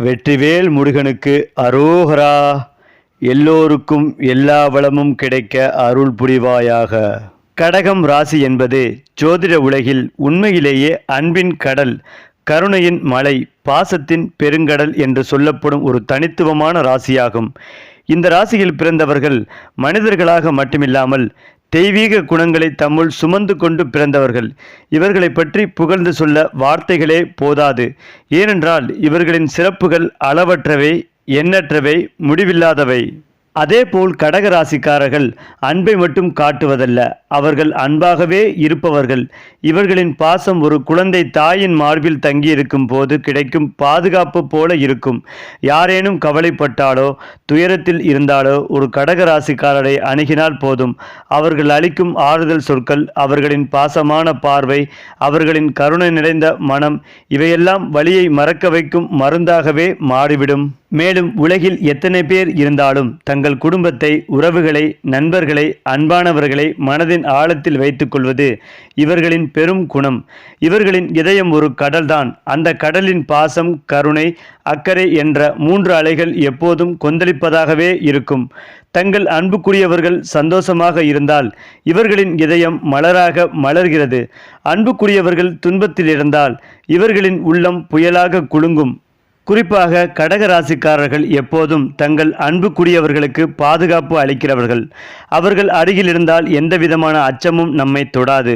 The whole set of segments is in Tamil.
வெற்றிவேல் முருகனுக்கு அரோகரா. எல்லோருக்கும் எல்லா வளமும் கிடைக்க அருள் புரிவாயாக. கடகம் ராசி என்பது ஜோதிட உலகில் உண்மையிலேயே அன்பின் கடல் கருணையின் மலை பாசத்தின் பெருங்கடல் என்று சொல்லப்படும் ஒரு தனித்துவமான ராசியாகும். இந்த ராசியில் பிறந்தவர்கள் மனிதர்களாக மட்டுமில்லாமல் தெய்வீக குணங்களை தம்முள் சுமந்து கொண்டு பிறந்தவர்கள். இவர்களை பற்றி புகழ்ந்து சொல்ல வார்த்தைகளே போதாது. ஏனென்றால் இவர்களின் சிறப்புகள் அளவற்றவை எண்ணற்றவை முடிவில்லாதவை. அதேபோல் கடகராசிக்காரர்கள் அன்பை மட்டும் காட்டுவதல்ல அவர்கள் அன்பாகவே இருப்பவர்கள். இவர்களின் பாசம் ஒரு குழந்தை தாயின் மார்பில் தங்கியிருக்கும் போது கிடைக்கும் பாதுகாப்பு போல இருக்கும். யாரேனும் கவலைப்பட்டாலோ துயரத்தில் இருந்தாலோ ஒரு கடகராசிக்காரரை அணுகினால் போதும். அவர்கள் அளிக்கும் ஆறுதல் சொற்கள் அவர்களின் பாசமான பார்வை அவர்களின் கருணை நிறைந்த மனம் இவையெல்லாம் வழியை மறக்க வைக்கும் மருந்தாகவே மாறிவிடும். மேலும் உலகில் எத்தனை பேர் இருந்தாலும் தங்கள் குடும்பத்தை உறவுகளை நண்பர்களை அன்பானவர்களை மனதின் ஆழத்தில் வைத்துக்கொள்வது இவர்களின் பெரும் குணம். இவர்களின் இதயம் ஒரு கடல்தான். அந்த கடலின் பாசம் கருணை அக்கறை என்ற மூன்று அலைகள் எப்போதும் கொந்தளிப்பதாகவே இருக்கும். தங்கள் அன்புக்குரியவர்கள் சந்தோஷமாக இருந்தால் இவர்களின் இதயம் மலராக மலர்கிறது. அன்புக்குரியவர்கள் துன்பத்தில் இருந்தால் இவர்களின் உள்ளம் புயலாக குலுங்கும். குறிப்பாக கடக ராசிக்காரர்கள் எப்போதும் தங்கள் அன்புக்குரியவர்களுக்கு பாதுகாப்பு அளிக்கிறவர்கள். அவர்கள் அருகில் இருந்தால் எந்த விதமான அச்சமும் நம்மை தொடாது.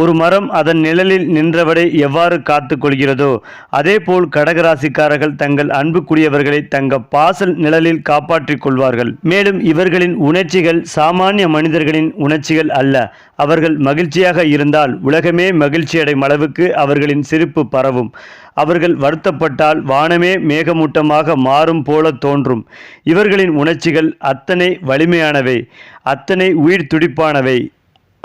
ஒரு மரம் அதன் நிழலில் நின்றவரை எவ்வாறு காத்து கொள்கிறதோ அதேபோல் கடகராசிக்காரர்கள் தங்கள் அன்புக்குரியவர்களை தங்க பாசல் நிழலில் காப்பாற்றிக் கொள்வார்கள். மேலும் இவர்களின் உணர்ச்சிகள் சாமானிய மனிதர்களின் உணர்ச்சிகள் அல்ல. அவர்கள் மகிழ்ச்சியாக இருந்தால் உலகமே மகிழ்ச்சியடையும் அளவுக்கு அவர்களின் சிரிப்பு பரவும். அவர்கள் வருத்தப்பட்டால் வானமே மேகமூட்டமாக மாறும் போல தோன்றும். இவர்களின் உணர்ச்சிகள் அத்தனை வலிமையானவை அத்தனை உயிர் துடிப்பானவை.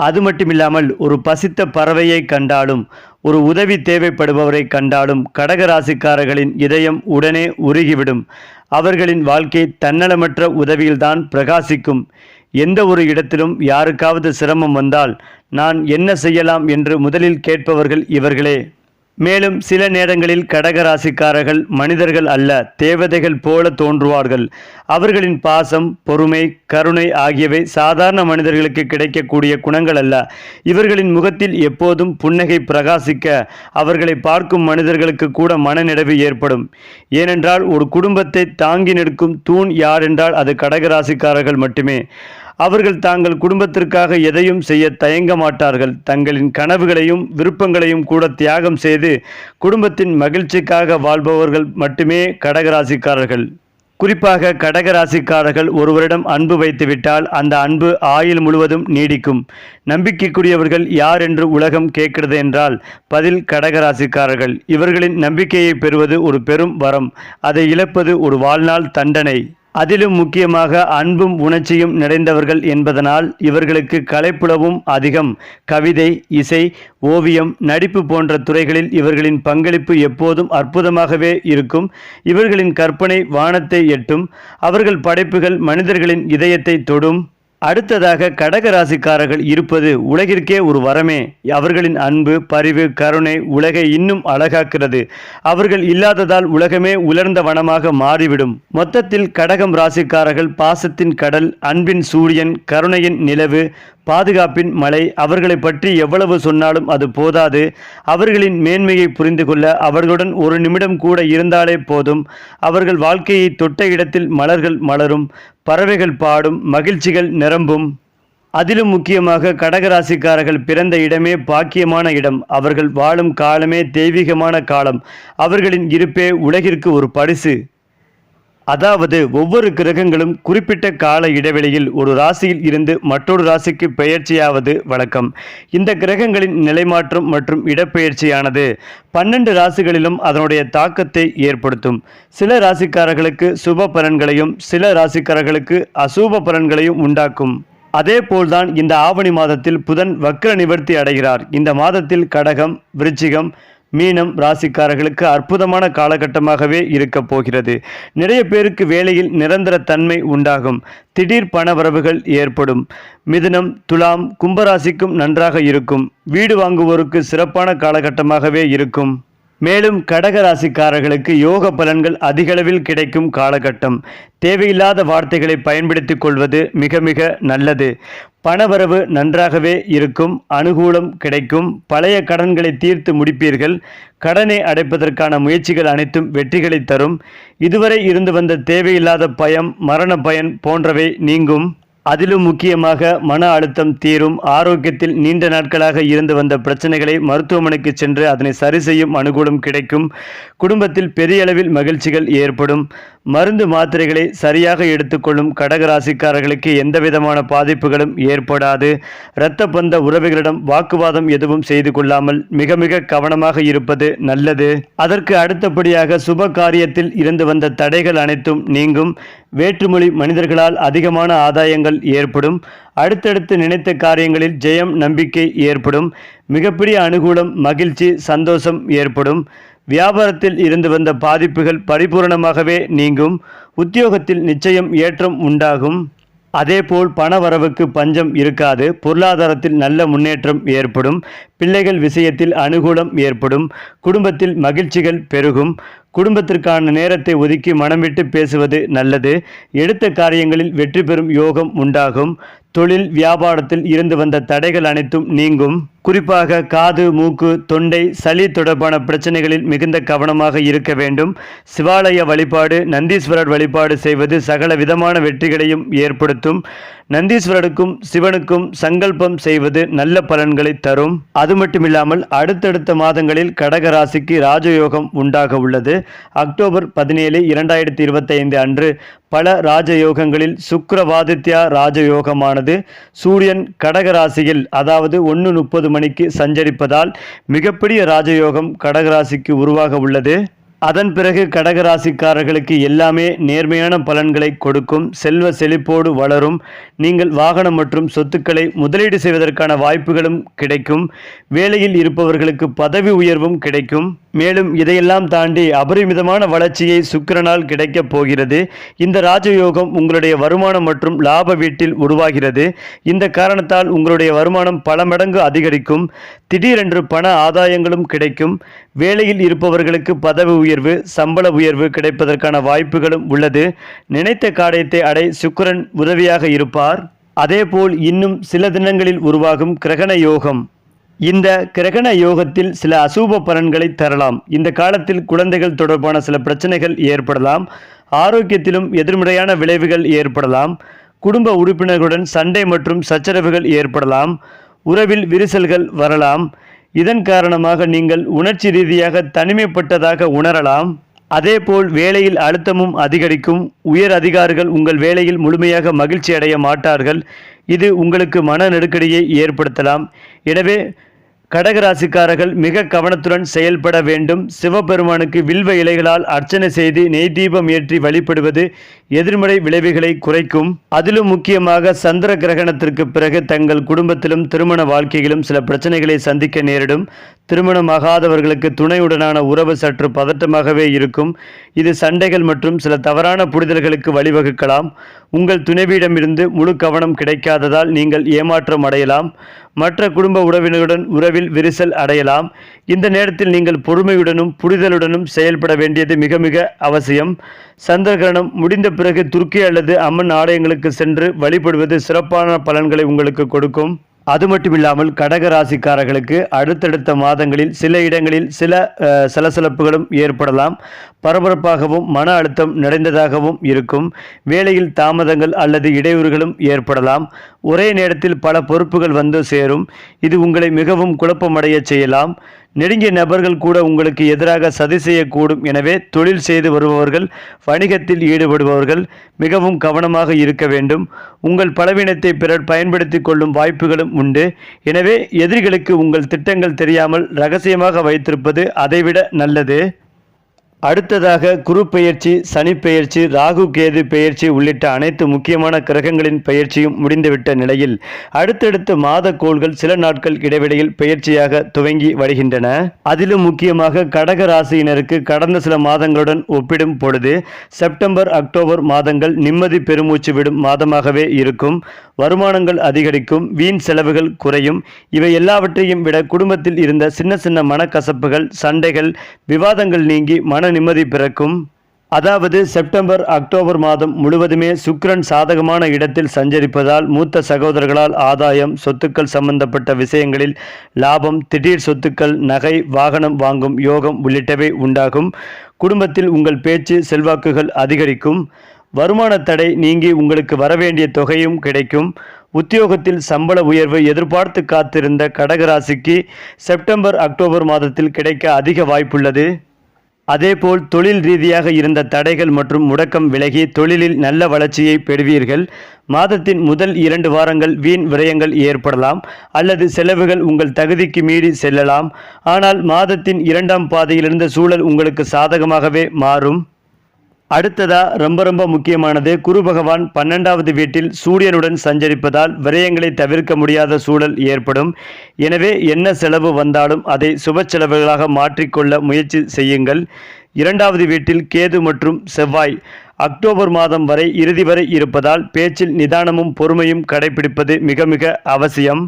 அது மட்டுமில்லாமல் ஒரு பசித்த பறவையை கண்டாலும் ஒரு உதவி தேவைப்படுபவரை கண்டாலும் கடகராசிக்காரர்களின் இதயம் உடனே உருகிவிடும். அவர்களின் வாழ்க்கை தன்னலமற்ற உதவியில்தான் பிரகாசிக்கும். எந்த ஒரு இடத்திலும் யாருக்காவது சிரமம் வந்தால் நான் என்ன செய்யலாம் என்று முதலில் கேட்பவர்கள் இவர்களே. மேலும் சில நேரங்களில் கடகராசிக்காரர்கள் மனிதர்கள் அல்ல தேவதைகள் போல தோன்றுவார்கள். அவர்களின் பாசம் பொறுமை கருணை ஆகியவை சாதாரண மனிதர்களுக்கு கிடைக்கக்கூடிய குணங்கள் அல்ல. இவர்களின் முகத்தில் எப்போதும் புன்னகை பிரகாசிக்க அவர்களை பார்க்கும் மனிதர்களுக்கு கூட மனநிறைவு ஏற்படும். ஏனென்றால் ஒரு குடும்பத்தை தாங்கி நிற்கும் தூண் யார் என்றால் அது கடகராசிக்காரர்கள் மட்டுமே. அவர்கள் தாங்கள் குடும்பத்திற்காக எதையும் செய்ய தயங்க மாட்டார்கள். தங்களின் கனவுகளையும் விருப்பங்களையும் கூட தியாகம் செய்து குடும்பத்தின் மகிழ்ச்சிக்காக வாழ்பவர்கள் மட்டுமே கடகராசிக்காரர்கள். குறிப்பாக கடகராசிக்காரர்கள் ஒருவரிடம் அன்பு வைத்துவிட்டால் அந்த அன்பு ஆயுள் முழுவதும் நீடிக்கும். நம்பிக்கைக்குரியவர்கள் யார் என்று உலகம் கேட்கிறது என்றால் பதில் கடகராசிக்காரர்கள். இவர்களின் நம்பிக்கையை பெறுவது ஒரு பெரும் வரம். அதை இழப்பது ஒரு வாழ்நாள் தண்டனை. அதிலும் முக்கியமாக அன்பும் உணர்ச்சியும் நிறைந்தவர்கள் என்பதனால் இவர்களுக்கு கலைப்புலவும் அதிகம். கவிதை இசை ஓவியம் நடிப்பு போன்ற துறைகளில் இவர்களின் பங்களிப்பு எப்போதும் அற்புதமாகவே இருக்கும். இவர்களின் கற்பனை வானத்தை எட்டும். அவர்கள் படைப்புகள் மனிதர்களின் இதயத்தை தொடும். அடுத்ததாக கடக ராசிக்காரர்கள் இருப்பது உலகிற்கே ஒரு வரமே. அவர்களின் அன்பு பரிவு கருணை உலகை இன்னும் அழகாக்கிறது அவர்கள் இல்லாததால் உலகமே உலர்ந்த வனமாக மாறிவிடும். மொத்தத்தில் கடகம் ராசிக்காரர்கள் பாசத்தின் கடல் அன்பின் சூரியன் கருணையின் நிலவு பாதுகாப்பின் மலை அவர்களை பற்றி எவ்வளவு சொன்னாலும் அது போதாது. அவர்களின் மேன்மையை புரிந்து கொள்ள அவர்களுடன் ஒரு நிமிடம் கூட இருந்தாலே போதும். அவர்கள் வாழ்க்கையை தொட்ட இடத்தில் மலர்கள் மலரும் பறவைகள் பாடும் மகிழ்ச்சிகள் நிரம்பும். அதிலும் முக்கியமாக கடகராசிக்காரர்கள் பிறந்த இடமே பாக்கியமான இடம். அவர்கள் வாழும் காலமே தெய்வீகமான காலம். அவர்களின் இருப்பே உலகிற்கு ஒரு பரிசு. அதாவது ஒவ்வொரு கிரகங்களும் குறிப்பிட்ட கால இடைவெளியில் ஒரு ராசியில் இருந்து மற்றொரு ராசிக்கு பெயர்ச்சியாவது வழக்கம். இந்த கிரகங்களின் நிலைமாற்றம் மற்றும் இடப்பெயர்ச்சியானது பன்னெண்டு ராசிகளிலும் அதனுடைய தாக்கத்தை ஏற்படுத்தும். சில ராசிக்காரர்களுக்கு சுப பலன்களையும் சில ராசிக்காரர்களுக்கு அசுப பலன்களையும் உண்டாக்கும். அதேபோல்தான் இந்த ஆவணி மாதத்தில் புதன் வக்ர நிவர்த்தி அடைகிறார். இந்த மாதத்தில் கடகம் விருச்சிகம் மீனம் ராசிக்காரர்களுக்கு அற்புதமான காலகட்டமாகவே இருக்கப் போகிறது. நிறைய பேருக்கு வேலையில் நிரந்தர தன்மை உண்டாகும். திடீர் பணவரவுகள் ஏற்படும். மிதுனம் துலாம் கும்பராசிக்கும் நன்றாக இருக்கும். வீடு வாங்குவோருக்கு சிறப்பான காலகட்டமாகவே இருக்கும். மேலும் கடக ராசிக்காரர்களுக்கு யோக பலன்கள் அதிகளவில் கிடைக்கும் காலகட்டம். தேவையில்லாத வார்த்தைகளை பயன்படுத்திக் கொள்வது மிக மிக நல்லது. பணவரவு நன்றாகவே இருக்கும் அனுகூலம் கிடைக்கும் பழைய கடன்களை தீர்த்து முடிப்பீர்கள் கடனை அடைப்பதற்கான முயற்சிகள் அனைத்தும் வெற்றிகளை தரும். இதுவரை இருந்து வந்த தேவையில்லாத பயம் மரண பயன் போன்றவை நீங்கும். அதிலும் முக்கியமாக மன அழுத்தம் தீரும் ஆரோக்கியத்தில் நீண்ட நாட்களாக இருந்து வந்த பிரச்சனைகளை மருத்துவமனைக்கு சென்று அதனை சரி செய்யும் அனுகூலம் கிடைக்கும். குடும்பத்தில் பெரிய அளவில் மகிழ்ச்சிகள் ஏற்படும். மருந்து மாத்திரைகளை சரியாக எடுத்துக்கொள்ளும் கடகராசிக்காரர்களுக்கு எந்தவிதமான பாதிப்புகளும் ஏற்படாது. இரத்த பந்த உறவுகளிடம் வாக்குவாதம் எதுவும் செய்து கொள்ளாமல் மிக மிக கவனமாக இருப்பது நல்லது. அதற்கு அடுத்தபடியாக சுப காரியத்தில் இருந்து வந்த தடைகள் அனைத்தும் நீங்கும். வேற்றுமொழி மனிதர்களால் அதிகமான ஆதாயங்கள் ஏற்படும். அடுத்தடுத்து நினைத்த காரியங்களில் ஜெயம் நம்பிக்கை ஏற்படும். மிகப்பெரிய அனுகூலம் மகிழ்ச்சி சந்தோஷம் ஏற்படும். வியாபாரத்தில் இருந்து வந்த பாதிப்புகள் பரிபூரணமாகவே நீங்கும். உத்தியோகத்தில் நிச்சயம் ஏற்றம் உண்டாகும். அதேபோல் பண வரவுக்கு பஞ்சம் இருக்காது. பொருளாதாரத்தில் நல்ல முன்னேற்றம் ஏற்படும். பிள்ளைகள் விஷயத்தில் அனுகூலம் ஏற்படும். குடும்பத்தில் மகிழ்ச்சிகள் பெருகும். குடும்பத்திற்கான நேரத்தை ஒதுக்கி மனமிட்டு பேசுவது நல்லது. எடுத்த காரியங்களில் வெற்றி பெறும் யோகம் உண்டாகும். தொழில் வியாபாரத்தில் இருந்து வந்த தடைகள் அனைத்தும் நீங்கும். குறிப்பாக காது மூக்கு தொண்டை சளி தொடர்பான பிரச்சனைகளில் மிகுந்த கவனமாக இருக்க வேண்டும். சிவாலய வழிபாடு நந்தீஸ்வரர் வழிபாடு செய்வது சகல விதமான வெற்றிகளையும் ஏற்படுத்தும். நந்தீஸ்வரருக்கும் சிவனுக்கும் சங்கல்பம் செய்வது நல்ல பலன்களை தரும். அது மட்டுமில்லாமல் அடுத்தடுத்த மாதங்களில் கடகராசிக்கு ராஜயோகம் உண்டாக உள்ளது. அக்டோபர் பதினேழு இரண்டாயிரத்தி இருபத்தைந்து அன்று பல ராஜயோகங்களில் சுக்கரவாதித்யா ராஜயோகமானது. சூரியன் கடகராசியில் அதாவது ஒன்று முப்பது மணிக்கு சஞ்சரிப்பதால் மிகப்பெரிய ராஜயோகம் கடகராசிக்கு உருவாக உள்ளது. அதன் பிறகு கடகராசிக்காரர்களுக்கு எல்லாமே நேர்மையான பலன்களை கொடுக்கும் செல்வ செழிப்போடு வளரும் நீங்கள் வாகனம் மற்றும் சொத்துக்களை முதலீடு செய்வதற்கான வாய்ப்புகளும் கிடைக்கும் வேலையில் இருப்பவர்களுக்கு பதவி உயர்வும் கிடைக்கும். மேலும் இதையெல்லாம் தாண்டி அபரிமிதமான வளர்ச்சியை சுக்கிரனால் கிடைக்கப் போகிறது. இந்த ராஜயோகம் உங்களுடைய வருமானம் மற்றும் லாப வீட்டில் உருவாகிறது. இந்த காரணத்தால் உங்களுடைய வருமானம் பல மடங்கு அதிகரிக்கும். திடீரென்று பண ஆதாயங்களும் கிடைக்கும். வேலையில் இருப்பவர்களுக்கு பதவி உயர்வு சம்பள உயர்வு கிடைப்பதற்கான வாய்ப்புகளும் உள்ளது. நினைத்த காரியத்தை அடை சுக்கிரன் உதவியாக இருப்பார். அதேபோல் இன்னும் சில தினங்களில் உருவாகும் கிரகண யோகம். இந்த கிரகண யோகத்தில் சில அசூப பலன்களை தரலாம். இந்த காலத்தில் குழந்தைகள் தொடர்பான சில பிரச்சனைகள் ஏற்படலாம். ஆரோக்கியத்திலும் எதிர்மறையான விளைவுகள் ஏற்படலாம். குடும்ப உறுப்பினர்களுடன் சண்டை மற்றும் சச்சரவுகள் ஏற்படலாம். உறவில் விரிசல்கள் வரலாம். இதன் காரணமாக நீங்கள் உணர்ச்சி ரீதியாக தனிமைப்பட்டதாக உணரலாம். அதேபோல் வேலையில் அழுத்தமும் அதிகரிக்கும். உயர் அதிகாரிகள் உங்கள் வேலையில் முழுமையாக மகிழ்ச்சி அடைய மாட்டார்கள். இது உங்களுக்கு மன நெருக்கடியை ஏற்படுத்தலாம். எனவே கடகராசிக்காரர்கள் மிக கவனத்துடன் செயல்பட வேண்டும். சிவபெருமானுக்கு வில்வ இலைகளால் அர்ச்சனை செய்து நெய் தீபம் ஏற்றி வழிபடுவது எதிர்மறை விளைவுகளை குறைக்கும். அதிலும் முக்கியமாக சந்திர கிரகணத்திற்கு பிறகு தங்கள் குடும்பத்திலும் திருமண வாழ்க்கையிலும் சில பிரச்சனைகளை சந்திக்க நேரிடும். திருமணமாகாதவர்களுக்கு துணையுடனான உறவு சற்று பதட்டமாகவே இருக்கும். இது சண்டைகள் மற்றும் சில தவறான புரிதல்களுக்கு வழிவகுக்கலாம். உங்கள் துணைவியிடமிருந்து முழு கவனம் கிடைக்காததால் நீங்கள் ஏமாற்றம் அடையலாம். மற்ற குடும்ப உறவினருடன் உறவில் விரிசல் அடையலாம். இந்த நேரத்தில் நீங்கள் பொறுமையுடனும் புரிதலுடனும் செயல்பட வேண்டியது மிக மிக அவசியம். சந்திரகிரகணம் முடிந்த பிறகு துர்க்கி அல்லது அம்மன் ஆலயங்களுக்கு சென்று வழிபடுவது சிறப்பான பலன்களை உங்களுக்கு கொடுக்கும். அது மட்டுமில்லாமல் கடக ராசிக்காரர்களுக்கு அடுத்தடுத்த மாதங்களில் சில இடங்களில் சில சலசலப்புகளும் ஏற்படலாம். பரபரப்பாகவும் மன அழுத்தம் நிறைந்ததாகவும் இருக்கும். வேலையில் தாமதங்கள் அல்லது இடையூறுகளும் ஏற்படலாம். ஒரே நேரத்தில் பல பொறுப்புகள் வந்து சேரும். இது உங்களை மிகவும் குழப்பமடைய செய்யலாம். நெருங்கிய நபர்கள் கூட உங்களுக்கு எதிராக சதி செய்யக்கூடும். எனவே தொழில் செய்து வருபவர்கள் வணிகத்தில் ஈடுபடுபவர்கள் மிகவும் கவனமாக இருக்க வேண்டும். உங்கள் பலவீனத்தை பிறர் பயன்படுத்தி கொள்ளும் வாய்ப்புகளும் உண்டு. எனவே எதிரிகளுக்கு உங்கள் திட்டங்கள் தெரியாமல் ரகசியமாக வைத்திருப்பது அதைவிட நல்லது. அடுத்ததாக குரு பெயர்ச்சி சனி பெயர்ச்சி ராகு கேது பெயர்ச்சி உள்ளிட்ட அனைத்து முக்கியமான கிரகங்களின் பெயர்ச்சியும் முடிந்துவிட்ட நிலையில் அடுத்தடுத்த மாத கோள்கள் சில நாட்கள் இடைவெளியில் பெயர்ச்சியாக துவங்கி வருகின்றன. அதிலும் முக்கியமாக கடக ராசியினருக்கு கடந்த சில மாதங்களுடன் ஒப்பிடும் பொழுது செப்டம்பர் அக்டோபர் மாதங்கள் நிம்மதி பெருமூச்சு விடும் மாதமாகவே இருக்கும். வருமானங்கள் அதிகரிக்கும் வீண் செலவுகள் குறையும். இவை எல்லாவற்றையும் விட குடும்பத்தில் இருந்த சின்ன சின்ன மனக்கசப்புகள் சண்டைகள் விவாதங்கள் நீங்கி மன நிம்மதி பிறக்கும். அதாவது செப்டம்பர் அக்டோபர் மாதம் முழுவதுமே சுக்ரன் சாதகமான இடத்தில் சஞ்சரிப்பதால் மூத்த சகோதரர்களால் ஆதாயம் சொத்துக்கள் சம்பந்தப்பட்ட விஷயங்களில் லாபம் திடீர் சொத்துக்கள் நகை வாகனம் வாங்கும் யோகம் உள்ளிட்டவை உண்டாகும். குடும்பத்தில் உங்கள் பேச்சு செல்வாக்குகள் அதிகரிக்கும். வருமான தடை நீங்கி உங்களுக்கு வரவேண்டிய தொகையும் கிடைக்கும். உத்தியோகத்தில் சம்பள உயர்வு எதிர்பார்த்து காத்திருந்த கடகராசிக்கு செப்டம்பர் அக்டோபர் மாதத்தில் கிடைக்க அதிக வாய்ப்புள்ளது. அதேபோல் தொழில் ரீதியாக இருந்த தடைகள் மற்றும் முடக்கம் விலகி தொழிலில் நல்ல வளர்ச்சியை பெறுவீர்கள். மாதத்தின் முதல் இரண்டு வாரங்கள் வீண் விரயங்கள் ஏற்படலாம் அல்லது செலவுகள் உங்கள் தகுதிக்கு மீறி செல்லலாம். ஆனால் மாதத்தின் இரண்டாம் பாதையிலிருந்த சூழல் உங்களுக்கு சாதகமாகவே மாறும். அடுத்ததா ரொம்ப ரொம்ப முக்கியமானது குரு பகவான் பன்னெண்டாவது வீட்டில் சூரியனுடன் சஞ்சரிப்பதால் விரயங்களை தவிர்க்க முடியாத சூழல் ஏற்படும். எனவே என்ன செலவு வந்தாலும் அதை சுப செலவுகளாக மாற்றிக்கொள்ள முயற்சி செய்யுங்கள். இரண்டாவது வீட்டில் கேது மற்றும் செவ்வாய். அக்டோபர் மாதம் வரை இறுதி வரை இருப்பதால் பேச்சில் நிதானமும் பொறுமையும் கடைபிடிப்பது மிக மிக அவசியம்.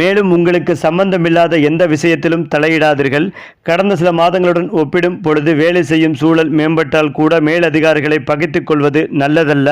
மேலும் உங்களுக்கு சம்பந்தமில்லாத எந்த விஷயத்திலும் தலையிடாதீர்கள். கடந்த சில மாதங்களுடன் ஒப்பிடும் பொழுது வேலை செய்யும் சூழல் மேம்பட்டால் கூட மேலதிகாரிகளை பகைத்துக் கொள்வது நல்லதல்ல.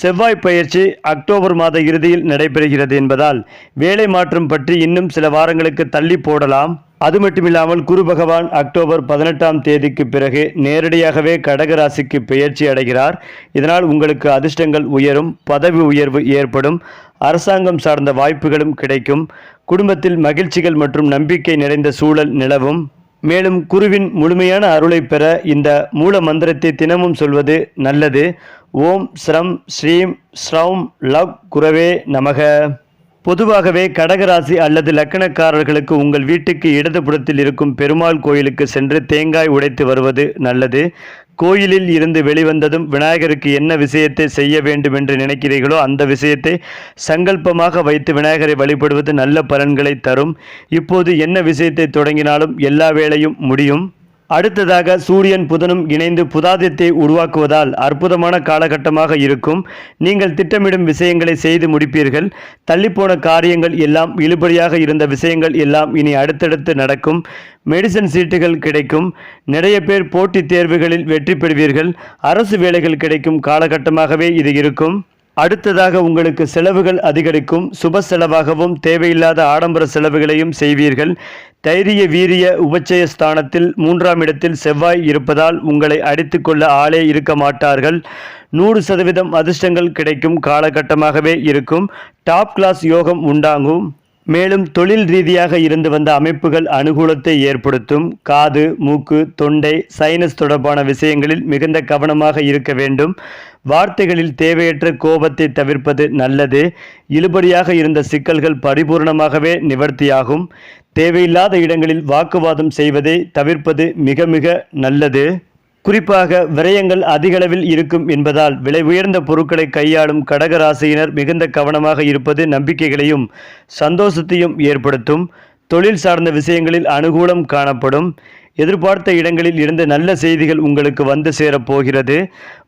செவ்வாய் பயிற்சி அக்டோபர் மாத இறுதியில் நடைபெறுகிறது என்பதால் வேலை மாற்றம் பற்றி இன்னும் சில வாரங்களுக்கு தள்ளி போடலாம். அது மட்டுமில்லாமல் குரு பகவான் அக்டோபர் பதினெட்டாம் தேதிக்கு பிறகு நேரடியாகவே கடகராசிக்கு பெயர்ச்சி அடைகிறார். இதனால் உங்களுக்கு அதிர்ஷ்டங்கள் உயரும் பதவி உயர்வு ஏற்படும். அரசாங்கம் சார்ந்த வாய்ப்புகளும் கிடைக்கும். குடும்பத்தில் மகிழ்ச்சிகள் மற்றும் நம்பிக்கை நிறைந்த சூழல் நிலவும். மேலும் குருவின் முழுமையான அருளை பெற இந்த மூல மந்திரத்தை தினமும் சொல்வது நல்லது. ஓம் ஸ்ரம் ஸ்ரீம் ஸ்ரௌம் லவ் குரவே நமக. பொதுவாகவே கடகராசி அல்லது லக்கணக்காரர்களுக்கு உங்கள் வீட்டுக்கு இடதுபுறத்தில் இருக்கும் பெருமாள் கோயிலுக்கு சென்று தேங்காய் உடைத்து வருவது நல்லது. கோயிலில் இருந்து வெளிவந்ததும் விநாயகருக்கு என்ன விஷயத்தை செய்ய வேண்டும் என்று நினைக்கிறீர்களோ அந்த விஷயத்தை சங்கல்பமாக வைத்து விநாயகரை வழிபடுவது நல்ல பலன்களை தரும். இப்போது என்ன விஷயத்தை தொடங்கினாலும் எல்லா வேளையும் முடியும். அடுத்ததாக சூரியன் புதனும் இணைந்து புதாதித்தை உருவாக்குவதால் அற்புதமான காலகட்டமாக இருக்கும். நீங்கள் திட்டமிடும் விஷயங்களை செய்து முடிப்பீர்கள். தள்ளிப்போன காரியங்கள் எல்லாம் இழுபடியாக இருந்த விஷயங்கள் எல்லாம் இனி அடுத்தடுத்து நடக்கும். மெடிசன் சீட்டுகள் கிடைக்கும். நிறைய பேர் போட்டித் தேர்வுகளில் வெற்றி பெறுவீர்கள். அரசு வேலைகள் கிடைக்கும் காலகட்டமாகவே இது இருக்கும். அடுத்ததாக உங்களுக்கு செலவுகள் அதிகரிக்கும் சுப செலவாகவும் தேவையில்லாத ஆடம்பர செலவுகளையும் செய்வீர்கள். தைரிய வீரிய உபச்சய ஸ்தானத்தில் மூன்றாம் இடத்தில் செவ்வாய் இருப்பதால் உங்களை அடித்துக்கொள்ள ஆளே இருக்க மாட்டார்கள். நூறு சதவீதம் அதிர்ஷ்டங்கள் கிடைக்கும் காலகட்டமாகவே இருக்கும். டாப் கிளாஸ் யோகம் உண்டாகும். மேலும் தொழில் ரீதியாக இருந்து வந்த அமைப்புகள் அனுகூலத்தை ஏற்படுத்தும். காது மூக்கு தொண்டை சைனஸ் தொடர்பான விஷயங்களில் மிகுந்த கவனமாக இருக்க வேண்டும். வார்த்தைகளில் தேவையற்ற கோபத்தை தவிர்ப்பது நல்லது. இழுபடியாக இருந்த சிக்கல்கள் பரிபூர்ணமாகவே நிவர்த்தியாகும். தேவையில்லாத இடங்களில் வாக்குவாதம் செய்வதை தவிர்ப்பது மிக மிக நல்லது. குறிப்பாக விரயங்கள் அதிகளவில் இருக்கும் என்பதால் விலை உயர்ந்த பொருட்களை கையாளும் கடகராசியினர் மிகுந்த கவனமாக இருப்பது நம்பிக்கைகளையும் சந்தோஷத்தையும் ஏற்படுத்தும். தொழில் சார்ந்த விஷயங்களில் அனுகூலம் காணப்படும். எதிர்பார்த்த இடங்களில் இருந்து நல்ல செய்திகள் உங்களுக்கு வந்து சேரப்போகிறது.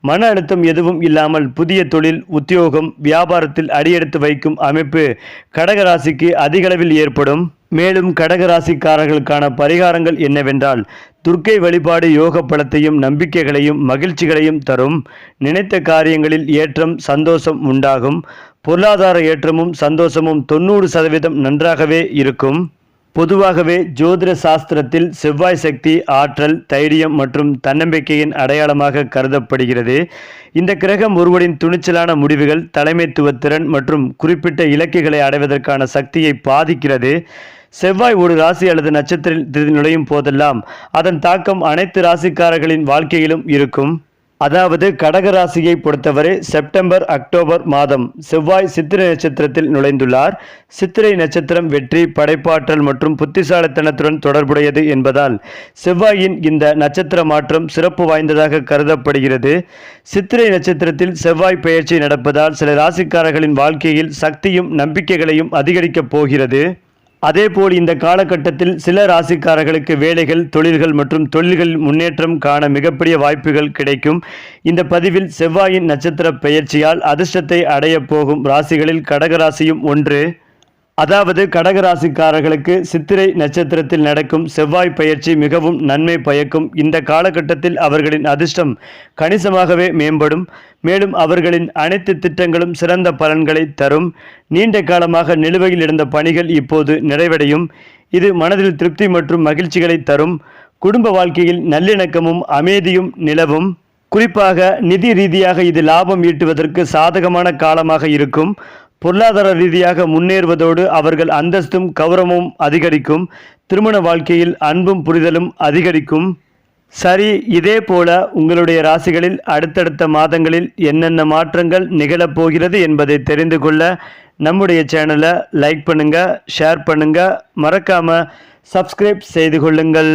மன அழுத்தம் எதுவும் இல்லாமல் புதிய தொழில் உத்தியோகம் வியாபாரத்தில் அடியெடுத்து வைக்கும் அமைப்பு கடகராசிக்கு அதிகளவில் ஏற்படும். மேலும் கடகராசிக்காரர்களுக்கான பரிகாரங்கள் என்னவென்றால் துர்க்கை வழிபாடு யோக பலத்தையும் நம்பிக்கைகளையும் மகிழ்ச்சிகளையும் தரும். நினைத்த காரியங்களில் ஏற்றம் சந்தோஷம் உண்டாகும். பொருளாதார ஏற்றமும் சந்தோஷமும் தொண்ணூறு சதவீதம் நன்றாகவே இருக்கும். பொதுவாகவே ஜோதிட சாஸ்திரத்தில் செவ்வாய் சக்தி ஆற்றல் தைரியம் மற்றும் தன்னம்பிக்கையின் அடையாளமாக கருதப்படுகிறது. இந்த கிரகம் ஒருவரின் துணிச்சலான முடிவுகள் தலைமைத்துவ திறன் மற்றும் குறிப்பிட்ட இலக்குகளை அடைவதற்கான சக்தியை பாதிக்கிறது. செவ்வாய் ஒரு ராசி அல்லது நட்சத்திரத்தில் நுழையும் போதெல்லாம் அதன் தாக்கம் அனைத்து ராசிக்காரர்களின் வாழ்க்கையிலும் இருக்கும். அதாவது கடகராசியை பொறுத்தவரை செப்டம்பர் அக்டோபர் மாதம் செவ்வாய் சித்திரை நட்சத்திரத்தில் நுழைந்துள்ளார். சித்திரை நட்சத்திரம் வெற்றி படைப்பாற்றல் மற்றும் புத்திசாலித்தனத்துடன் தொடர்புடையது என்பதால் செவ்வாயின் இந்த நட்சத்திர மாற்றம் சிறப்பு வாய்ந்ததாக கருதப்படுகிறது. சித்திரை நட்சத்திரத்தில் செவ்வாய் பெயர்ச்சி நடப்பதால் சில ராசிக்காரர்களின் வாழ்க்கையில் சக்தியும் நம்பிக்கைகளையும் அதிகரிக்கப் போகிறது. அதேபோல் இந்த காலகட்டத்தில் சில ராசிக்காரர்களுக்கு வேலைகள் தொழில்கள் மற்றும் தொழில்களில் முன்னேற்றம் காண மிகப்பெரிய வாய்ப்புகள் கிடைக்கும். இந்த பதிவில் செவ்வாயின் நட்சத்திர பெயர்ச்சியால் அதிர்ஷ்டத்தை அடையப் போகும் ராசிகளில் கடகராசியும் ஒன்று. அதாவது கடகராசிக்காரர்களுக்கு சித்திரை நட்சத்திரத்தில் நடக்கும் செவ்வாய் பயிற்சி மிகவும் நன்மை பயக்கும். இந்த காலகட்டத்தில் அவர்களின் அதிர்ஷ்டம் கணிசமாகவே மேம்படும். மேலும் அவர்களின் அனைத்து திட்டங்களும் சிறந்த பலன்களை தரும். நீண்ட காலமாக நிலுவையில் இருந்த பணிகள் இப்போது நிறைவடையும். இது மனதில் திருப்தி மற்றும் மகிழ்ச்சிகளை தரும். குடும்ப வாழ்க்கையில் நல்லிணக்கமும் அமைதியும் நிலவும். குறிப்பாக நிதி ரீதியாக இது லாபம் ஈட்டுவதற்கு சாதகமான காலமாக இருக்கும். பொருளாதார ரீதியாக முன்னேறுவதோடு அவர்கள் அந்தஸ்தும் கௌரவமும் அதிகரிக்கும். திருமண வாழ்க்கையில் அன்பும் புரிதலும் அதிகரிக்கும். சரி இதே போல உங்களுடைய ராசிகளில் அடுத்தடுத்த மாதங்களில் என்னென்ன மாற்றங்கள் நிகழப்போகிறது என்பதை தெரிந்து கொள்ள நம்முடைய சேனலை லைக் பண்ணுங்கள் ஷேர் பண்ணுங்கள் மறக்காமல் சப்ஸ்கிரைப் செய்து கொள்ளுங்கள்.